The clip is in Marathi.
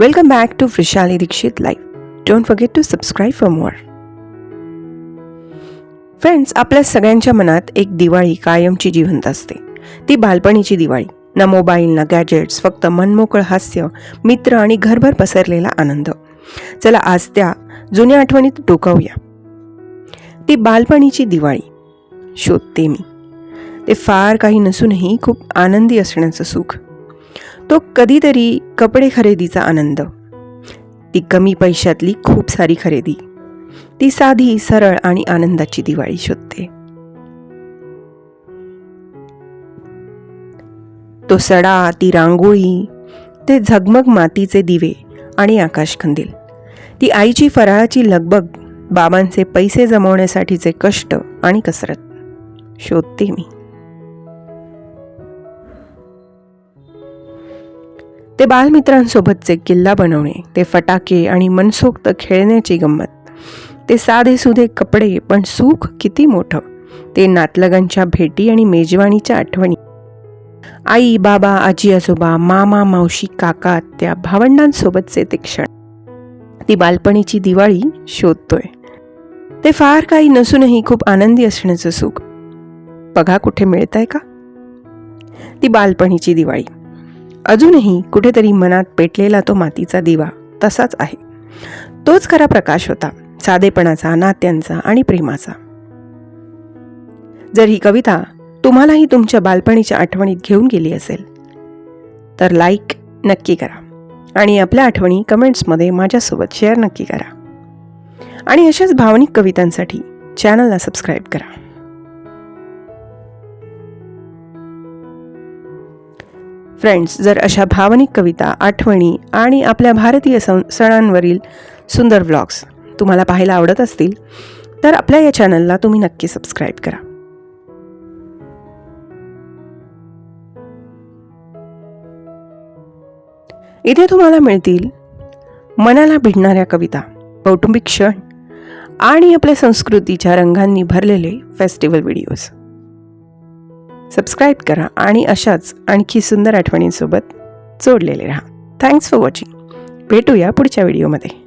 Welcome back to Vrishali Dikshit Live. Don't forget to subscribe for more. Friends आपल्या सगळ्यांच्या मनात एक दिवाळी कायमची जिवंत असते. ती बालपणीची दिवाळी. ना मोबाईल ना गॅजेट्स फक्त मनमोकळ हास्य मित्र आणि घरभर पसरलेला आनंद. चला आज त्या जुन्या आठवणीत डोकावूया. ती बालपणीची दिवाळी. शोधते मी. ते फार काही नसूनही खूप आनंदी असण्याचं सुख. तो कधीतरी कपडे खरेदीचा आनंद. ती कमी पैशातली खूप सारी खरेदी. ती साधी सरळ आणि आनंदाची दिवाळी शोधते. तो सडा ती रांगोळी ते झगमग मातीचे दिवे आणि आकाशकंदील ती आईची फराळाची लगबग बाबांचे पैसे जमवण्यासाठीचे कष्ट आणि कसरत. शोधते मी. ते बालमित्रांसोबतचे किल्ला बनवणे ते फटाके आणि मनसोक्त खेळण्याची गंमत. ते साधे सुधे कपडे पण सुख किती मोठं. ते नातलगांच्या भेटी आणि मेजवानीच्या आठवणी. आई बाबा आजी आजोबा मामा मावशी काका आत्या भावंडांसोबतचे ते क्षण. ती बालपणीची दिवाळी शोधतोय. ते फार काही नसूनही खूप आनंदी असण्याचं सुख. बघा कुठे मिळतंय का? ती बालपणीची दिवाळी. अजूनही कुठेतरी मनात पेटलेला तो मातीचा दिवा तसाच आहे. तोच खरा प्रकाश होता साधेपणाचा नात्यांचा आणि प्रेमाचा. जर ही कविता तुम्हालाही तुमच्या बालपणीच्या आठवणीत घेऊन गेली असेल तर लाईक नक्की करा आणि आपल्या आठवणी कमेंट्समध्ये माझ्यासोबत शेअर नक्की करा. आणि अशाच भावनिक कवितांसाठी चॅनलला सबस्क्राईब करा. फ्रेंड्स जर अशा भावनिक कविता आठवणी आणि आपल्या भारतीय सण सणांवरील सुंदर व्लॉग्स तुम्हाला पाहायला आवडत असतील तर आपल्या या चॅनलला तुम्ही नक्की सबस्क्राईब करा. इथे तुम्हाला मिळतील मनाला भिडणाऱ्या कविता कौटुंबिक क्षण आणि आपल्या संस्कृतीच्या रंगांनी भरलेले फेस्टिवल व्हिडिओज सबस्क्राईब करा आणि अशाच आणखी सुंदर आठवणींसोबत जोडलेले राहा. थँक्स फॉर वॉचिंग भेटूया पुढच्या व्हिडिओमध्ये